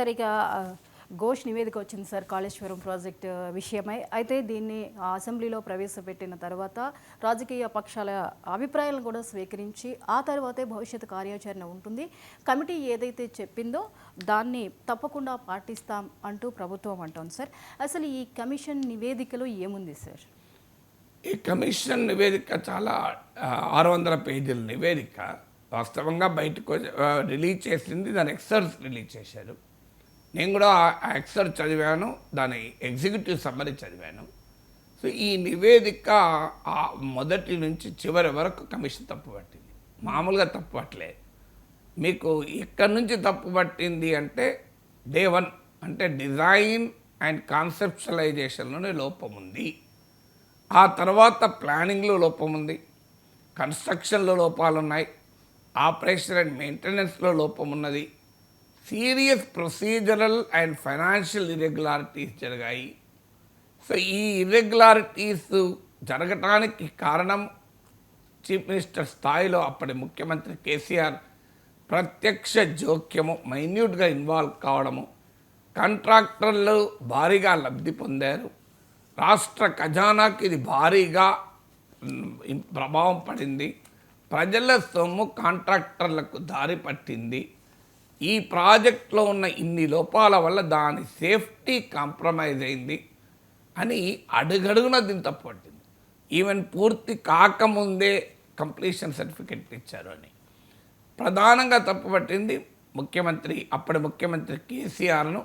సరే ఘోష్ నివేదిక వచ్చింది సార్ కాళేశ్వరం ప్రాజెక్ట్ విషయమై. అయితే దీన్ని అసెంబ్లీలో ప్రవేశపెట్టిన తర్వాత రాజకీయ పక్షాల అభిప్రాయాలను కూడా స్వీకరించి ఆ తర్వాతే భవిష్యత్ కార్యాచరణ ఉంటుంది. కమిటీ ఏదైతే చెప్పిందో దాన్ని తప్పకుండా పాటిస్తాం అంటూ ప్రభుత్వం అంటోంది సార్. అసలు ఈ కమిషన్ నివేదికలో ఏముంది సార్? ఈ కమిషన్ నివేదిక చాలా ఆరు వందల పేజీల నివేదిక. వాస్తవంగా బయటకు రిలీజ్ చేసింది దాని ఎక్సర్స్ రిలీజ్ చేశారు. నేను కూడా యాక్సర్ ఎక్సర్ చదివాను దాని ఎగ్జిక్యూటివ్ సమ్మరీ చదివాను. సో ఈ నివేదిక ఆ మొదటి నుంచి చివరి వరకు కమిషన్ తప్పు పట్టింది. మామూలుగా తప్పు పట్టలేదు మీకు ఎక్కడి నుంచి తప్పు పట్టింది అంటే డే వన్ అంటే డిజైన్ అండ్ కాన్సెప్షలైజేషన్లోనే లోపం ఉంది. ఆ తర్వాత ప్లానింగ్లో లోపం ఉంది. కన్స్ట్రక్షన్లో లోపాలు ఉన్నాయి ఆపరేషన్ అండ్ మెయింటెనెన్స్లో లోపం ఉన్నది. Serious procedural and financial irregularities జరిగాయి. సో ఈ ఇర్రెగ్యులారిటీస్ జరగటానికి కారణం చీఫ్ మినిస్టర్ స్థాయిలో అప్పటి ముఖ్యమంత్రి కేసీఆర్ ప్రత్యక్ష జోక్యము మైన్యూట్గా ఇన్వాల్వ్ కావడము కాంట్రాక్టర్లు భారీగా లబ్ధి పొందారు. రాష్ట్ర ఖజానాకి ఇది భారీగా ప్రభావం పడింది. ప్రజల సొమ్ము కాంట్రాక్టర్లకు దారి పట్టింది. ఈ ప్రాజెక్ట్లో ఉన్న ఇన్ని లోపాల వల్ల దాని సేఫ్టీ కాంప్రమైజ్ అయింది అని అడుగడుగున దీన్ని తప్పు పట్టింది. ఈవెన్ పూర్తి కాకముందే కంప్లీషన్ సర్టిఫికెట్ ఇచ్చారు అని. ప్రధానంగా తప్పుపట్టింది ముఖ్యమంత్రి అప్పటి ముఖ్యమంత్రి కేసీఆర్ను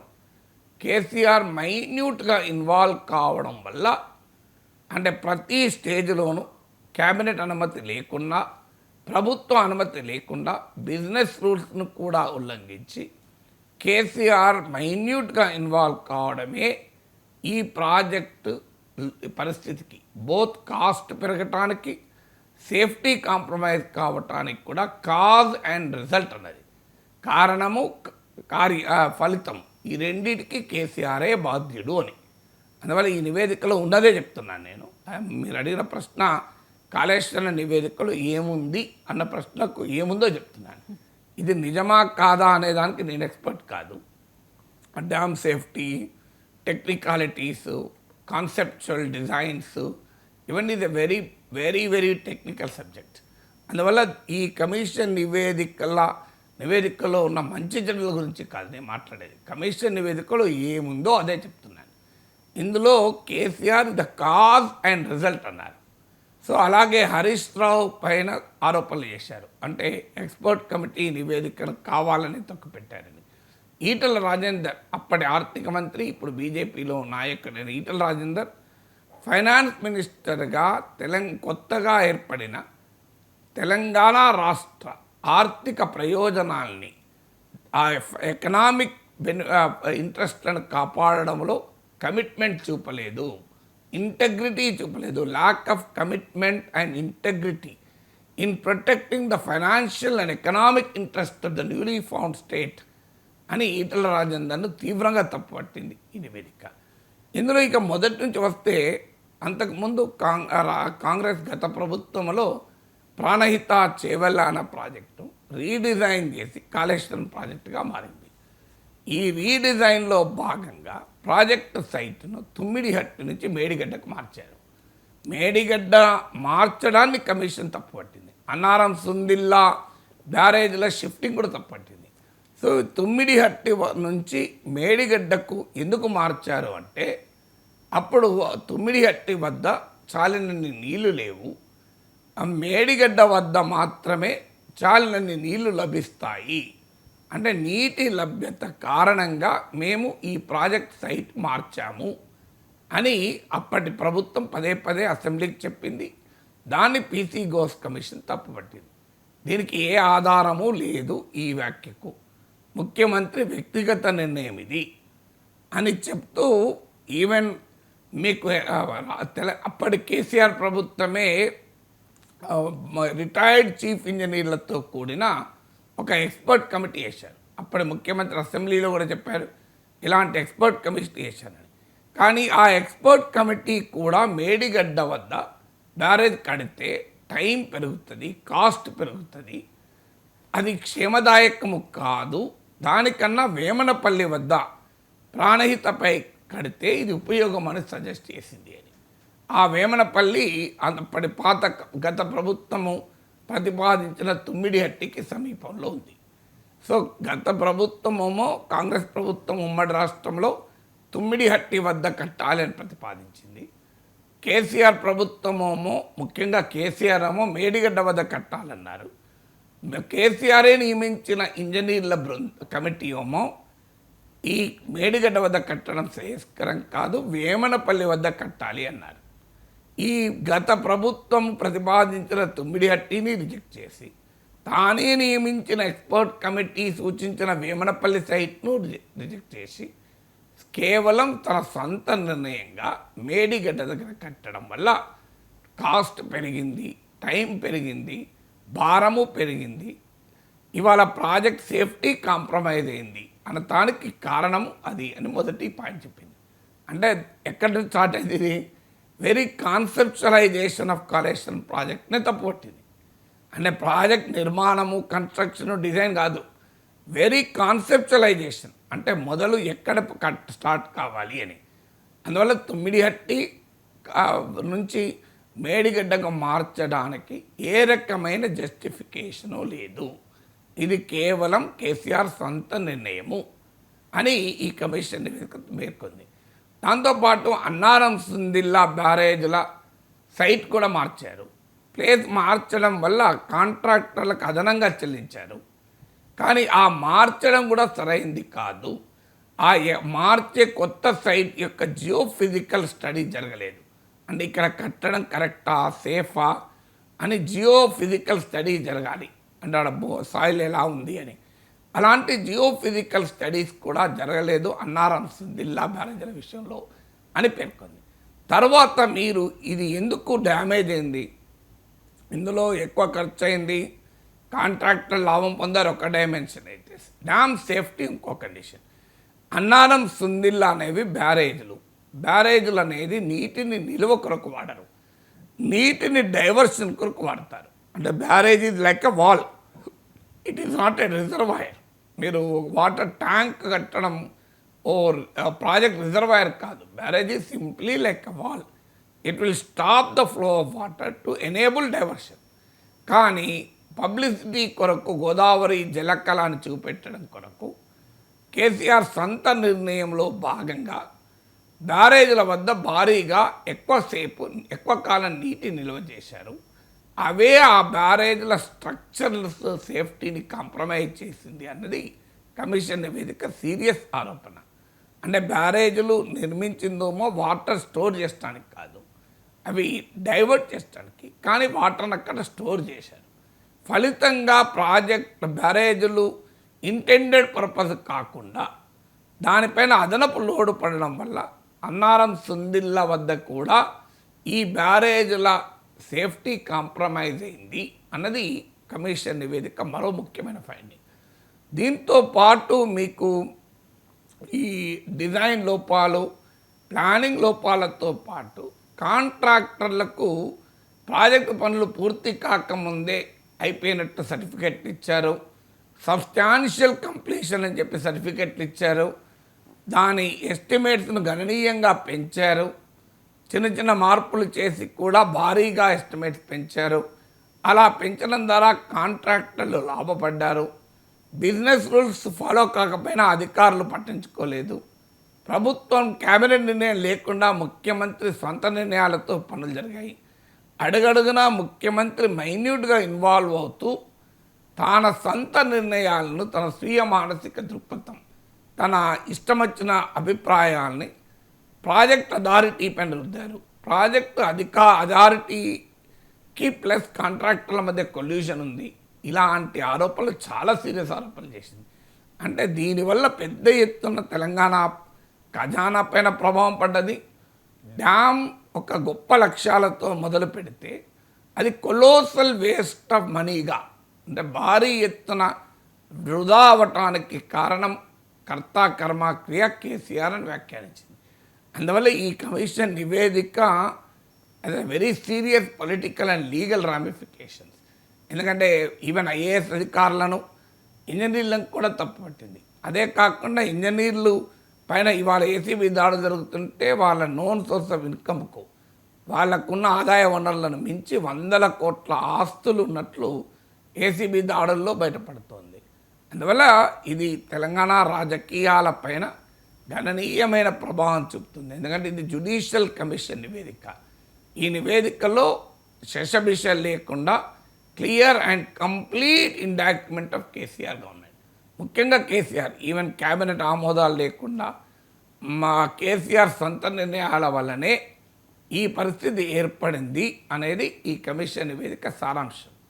కేసీఆర్ మైన్యూట్గా ఇన్వాల్వ్ కావడం వల్ల అంటే ప్రతి స్టేజ్లోనూ క్యాబినెట్ అనుమతి లేకుండా ప్రభుత్వ అనుమతి లేకుండా బిజినెస్ రూల్స్ను కూడా ఉల్లంఘించి కేసీఆర్ మైన్యూట్గా ఇన్వాల్వ్ కావడమే ఈ ప్రాజెక్టు పరిస్థితికి బోత్ కాస్ట్ పెరగటానికి సేఫ్టీ కాంప్రమైజ్ కావటానికి కూడా కాజ్ అండ్ రిజల్ట్ అన్నది. కారణము కార్య ఫలితం ఈ రెండింటికి కేసీఆరే బాధ్యుడు అని. అందువల్ల ఈ నివేదికలో ఉన్నదే చెప్తున్నాను నేను. మీరు అడిగిన ప్రశ్న కాళేశ్వర నివేదికలో ఏముంది అన్న ప్రశ్నకు ఏముందో చెప్తున్నాను. ఇది నిజమా కాదా అనే దానికి నేను ఎక్స్పర్ట్ కాదు. Dam safety technicalities conceptual designs ఇవన్నీ ఇది very very very technical subject అందువల్ల ఈ కమిషన్ నివేదికల నివేదికలో ఉన్న మంచి చెడుల గురించి కాదు నేను మాట్లాడేది. కమిషన్ నివేదికలో ఏముందో అదే చెప్తున్నాను. ఇందులో KCR the cause and result అన్నారు. సో అలాగే హరీష్ రావు పైన ఆరోపణలు చేశారు. అంటే ఎక్స్పర్ట్ కమిటీ నివేదికను కావాలని తొక్కుపెట్టారని. ఈటల రాజేందర్ అప్పటి ఆర్థిక మంత్రి ఇప్పుడు బీజేపీలో నాయకుడైన ఈటల రాజేందర్ ఫైనాన్స్ మినిస్టర్గా తెలంగ కొత్తగా ఏర్పడిన తెలంగాణ రాష్ట్ర ఆర్థిక ప్రయోజనాల్ని ఆ ఎకనామిక్ బెని ఇంట్రెస్ట్లను కాపాడడంలో కమిట్మెంట్ చూపలేదు. ఇంటగ్రిటీ చూపలేదు. Lack of commitment and integrity in protecting the financial and economic interest of the newly found state అని ఈటల రాజేందర్ను తీవ్రంగా తప్పుపట్టింది ఈ నివేదిక. ఇందులో ఇక మొదటి నుంచి వస్తే అంతకుముందు కాంగ్ కాంగ్రెస్ గత ప్రభుత్వంలో ప్రాణహిత చేవెళ్ళ అన్న ప్రాజెక్టు రీడిజైన్ చేసి కాళేశ్వరం ప్రాజెక్టుగా మారింది. ఈ రీడిజైన్లో భాగంగా ప్రాజెక్టు సైట్ను తుమ్మిడిహట్టు నుంచి మేడిగడ్డకు మార్చారు. మేడిగడ్డ మార్చడాన్ని కమిషన్ తప్పుపట్టింది. అన్నారం సుందిల్లా బ్యారేజ్ల షిఫ్టింగ్ కూడా తప్పుపట్టింది. సో తుమ్మిడిహట్టి నుంచి మేడిగడ్డకు ఎందుకు మార్చారు అంటే అప్పుడు తుమ్మిడిహట్టి వద్ద చాలినన్ని నీళ్ళు లేవు. ఆ మేడిగడ్డ వద్ద మాత్రమే చాలినన్ని నీళ్ళు లభిస్తాయి. అంటే నీటి లభ్యత కారణంగా మేము ఈ ప్రాజెక్ట్ సైట్ మార్చాము అని అప్పటి ప్రభుత్వం పదే పదే అసెంబ్లీకి చెప్పింది. దాన్ని పీసీ గోస్ కమిషన్ తప్పుపట్టింది. దీనికి ఏ ఆధారము లేదు ఈ వ్యాఖ్యకు. ముఖ్యమంత్రి వ్యక్తిగత నిర్ణయం ఇది అని చెప్తూ ఈవెన్ మీకు తెల అప్పటి కేసీఆర్ ప్రభుత్వమే రిటైర్డ్ చీఫ్ ఇంజనీర్లతో కూడిన ఒక ఎక్స్పర్ట్ కమిటీ వేశారు అప్పటి ముఖ్యమంత్రి అసెంబ్లీలో కూడా చెప్పారు ఇలాంటి ఎక్స్పర్ట్ కమిటీ వేశారని కానీ ఆ ఎక్స్పర్ట్ కమిటీ కూడా మేడిగడ్డ వద్ద బ్యారేజ్ కడితే టైం పెరుగుతుంది కాస్ట్ పెరుగుతుంది. అది క్షేమదాయకము కాదు. దానికన్నా వేమనపల్లి వద్ద ప్రాణహితపై కడితే ఇది ఉపయోగం అని సజెస్ట్ చేసింది అని. ఆ వేమనపల్లి అప్పటి పాత గత ప్రభుత్వము ప్రతిపాదించిన తుమ్మిడిహట్టికి సమీపంలో ఉంది. సో గత ప్రభుత్వమేమో కాంగ్రెస్ ప్రభుత్వం ఉమ్మడి రాష్ట్రంలో తుమ్మిడిహట్టి వద్ద కట్టాలని ప్రతిపాదించింది. కేసీఆర్ ప్రభుత్వమేమో ముఖ్యంగా కేసీఆర్ ఏమో మేడిగడ్డ వద్ద కట్టాలన్నారు. కేసీఆరే నియమించిన ఇంజనీర్ల బృంద కమిటీ ఏమో ఈ మేడిగడ్డ వద్ద కట్టడం శ్రేయస్కరం కాదు వేమనపల్లి వద్ద కట్టాలి అన్నారు. ఈ గత ప్రభుత్వం ప్రతిపాదించిన తుమ్మిడిహట్టిని రిజెక్ట్ చేసి తానే నియమించిన ఎక్స్పర్ట్ కమిటీ సూచించిన వేమనపల్లి సైట్ను రిజెక్ట్ చేసి కేవలం తన సొంత నిర్ణయంగా మేడిగడ్డ దగ్గర కట్టడం వల్ల కాస్ట్ పెరిగింది టైం పెరిగింది భారము పెరిగింది. ఇవాళ ప్రాజెక్ట్ సేఫ్టీ కాంప్రమైజ్ అయింది. అనటానికి కారణం అది అని మొదటి పాయింట్ చెప్పింది. అంటే ఎక్కడి నుంచి స్టార్ట్ అయింది వెరీ కాన్సెప్చువలైజేషన్ ఆఫ్ కాలేషన్ ప్రాజెక్ట్ని తప్పుపట్టింది అంటే ప్రాజెక్ట్ నిర్మాణము కన్స్ట్రక్షన్ డిజైన్ కాదు. Very conceptualization. అంటే మొదలు ఎక్కడ కట్ స్టార్ట్ కావాలి అని. అందువల్ల తొమ్మిడిహట్టి నుంచి మేడిగడ్డకు మార్చడానికి ఏ రకమైన జస్టిఫికేషను లేదు. ఇది కేవలం కేసీఆర్ సొంత నిర్ణయము అని ఈ కమిషన్ పేర్కొంది దాంతోపాటు అన్నారం సుందిల్లా బ్యారేజ్ల సైట్ కూడా మార్చారు. ప్లేస్ మార్చడం వల్ల కాంట్రాక్టర్లకు అదనంగా చెల్లించారు. కానీ ఆ మార్చడం కూడా సరైంది కాదు. ఆ మార్చే కొత్త సైట్ యొక్క జియో ఫిజికల్ స్టడీ జరగలేదు. అంటే ఇక్కడ కట్టడం కరెక్టా సేఫా అని జియో ఫిజికల్ స్టడీ జరగాలి. అంటే ఆడ సాయిల్ ఎలా ఉంది అని. అలాంటి జియోఫిజికల్ స్టడీస్ కూడా జరగలేదు అన్నారం జిల్లా బ్యారేజీల విషయంలో అని పేర్కొంది. తర్వాత మీరు ఇది ఎందుకు డ్యామేజ్ అయింది? ఇందులో ఎక్కువ ఖర్చు అయింది. కాంట్రాక్టర్ లాభం పొందారు ఒక డైమెన్షన్ అయితే. డ్యామ్ సేఫ్టీ ఇంకో కండిషన్ అన్నారం సుందిల్లా అనేవి బ్యారేజ్లు బ్యారేజ్లు అనేది నీటిని నిల్వ కొరకు వాడరు. నీటిని డైవర్షన్ కొరకు వాడతారు. అంటే barrage is like a wall it is not a reservoir మీరు వాటర్ ట్యాంక్ కట్టడం ఓ ప్రాజెక్ట్ రిజర్వాయర్ కాదు. Barrage is simply like wall it will stop the flow of water to enable diversion కానీ పబ్లిసిటీ కొరకు గోదావరి జలకళాన్ని చూపెట్టడం కొరకు కేసీఆర్ సొంత నిర్ణయంలో భాగంగా బ్యారేజ్ల వద్ద భారీగా ఎక్కువసేపు ఎక్కువ కాలం నీటి నిల్వ చేశారు. అవే ఆ బ్యారేజ్ల స్ట్రక్చర్స్ సేఫ్టీని కాంప్రమైజ్ చేసింది అన్నది కమిషన్ నివేదిక సీరియస్ ఆరోపణ. అంటే బ్యారేజ్లు నిర్మించిందేమో వాటర్ స్టోర్ చేయడానికి కాదు అవి డైవర్ట్ చేయడానికి కానీ వాటర్ని అక్కడ స్టోర్ చేశారు. ఫలితంగా ప్రాజెక్ట్ బ్యారేజీలు ఇంటెండెడ్ పర్పస్ కాకుండా దానిపైన అదనపు లోడు పడడం వల్ల అన్నారం సుందిళ్ళ వద్ద కూడా ఈ బ్యారేజ్ల సేఫ్టీ కాంప్రమైజ్ అయింది అన్నది కమిషన్ నివేదిక మరో ముఖ్యమైన ఫైండింగ్ దీంతో పాటు మీకు ఈ డిజైన్ లోపాలు ప్లానింగ్ లోపాలతో పాటు కాంట్రాక్టర్లకు ప్రాజెక్టు పనులు పూర్తి కాకముందే అయిపోయినట్టు సర్టిఫికెట్లు ఇచ్చారు. సబ్స్టాన్షియల్ కంప్లీషన్ అని చెప్పి సర్టిఫికెట్లు ఇచ్చారు. దాని ఎస్టిమేట్స్ను గణనీయంగా పెంచారు. చిన్న చిన్న మార్పులు చేసి కూడా భారీగా ఎస్టిమేట్స్ పెంచారు. అలా పెంచడం ద్వారా కాంట్రాక్టర్లు లాభపడ్డారు. బిజినెస్ రూల్స్ ఫాలో కాకపోయినా అధికారులు పట్టించుకోలేదు. ప్రభుత్వం కేబినెట్ నిర్ణయం లేకుండా ముఖ్యమంత్రి సొంత నిర్ణయాలతో పనులు జరిగాయి. అడుగడుగునా ముఖ్యమంత్రి మైన్యూట్గా ఇన్వాల్వ్ అవుతూ తన సొంత నిర్ణయాలను తన స్వీయ మానసిక దృక్పథం తన ఇష్టమొచ్చిన అభిప్రాయాల్ని ప్రాజెక్ట్ అథారిటీ పైన రుద్దారు. ప్రాజెక్ట్ అధికా అథారిటీకి ప్లస్ కాంట్రాక్టర్ల మధ్య కొల్యూషన్ ఉంది. ఇలాంటి ఆరోపణలు చాలా సీరియస్ ఆరోపణలు చేసింది. అంటే దీనివల్ల పెద్ద ఎత్తున తెలంగాణ ఖజానా పైన ప్రభావం పడ్డది. డ్యామ్ ఒక గొప్ప లక్ష్యాలతో మొదలు పెడితే అది కొలోసల్ వేస్ట్ ఆఫ్ మనీగా అంటే భారీ ఎత్తున వృధా అవటానికి కారణం కర్త కర్మ క్రియ కేసీఆర్ అని వ్యాఖ్యానించింది. అందువల్ల ఈ కమిషన్ నివేదిక అది very serious political and legal ramifications ఎందుకంటే ఈవెన్ ఐఏఎస్ అధికారులను ఇంజనీర్లను కూడా తప్పు పట్టింది. అదే కాకుండా ఇంజనీర్లు పైన ఇవాళ ఏసీబీ దాడులు జరుగుతుంటే వాళ్ళ నోన్ సోర్స్ ఆఫ్ ఇన్కమ్కు వాళ్ళకున్న ఆదాయ వనరులను మించి వందల కోట్ల ఆస్తులు ఉన్నట్లు ఏసీబీ దాడుల్లో బయటపడుతోంది. అందువల్ల ఇది తెలంగాణ రాజకీయాల పైన గణనీయమైన ప్రభావం చూపుతుంది. ఎందుకంటే ఇది జుడిషియల్ కమిషన్ నివేదిక. ఈ నివేదికలో శశభిష లేకుండా clear and complete indictment of KCR government. ముఖ్యంగా కేసీఆర్ ఈవెన్ క్యాబినెట్ ఆమోదాలు లేకుండా మా కేసీఆర్ సొంత నిర్ణయాల వల్లనే ఈ పరిస్థితి ఏర్పడింది అనేది ఈ కమిషన్ నివేదిక సారాంశం.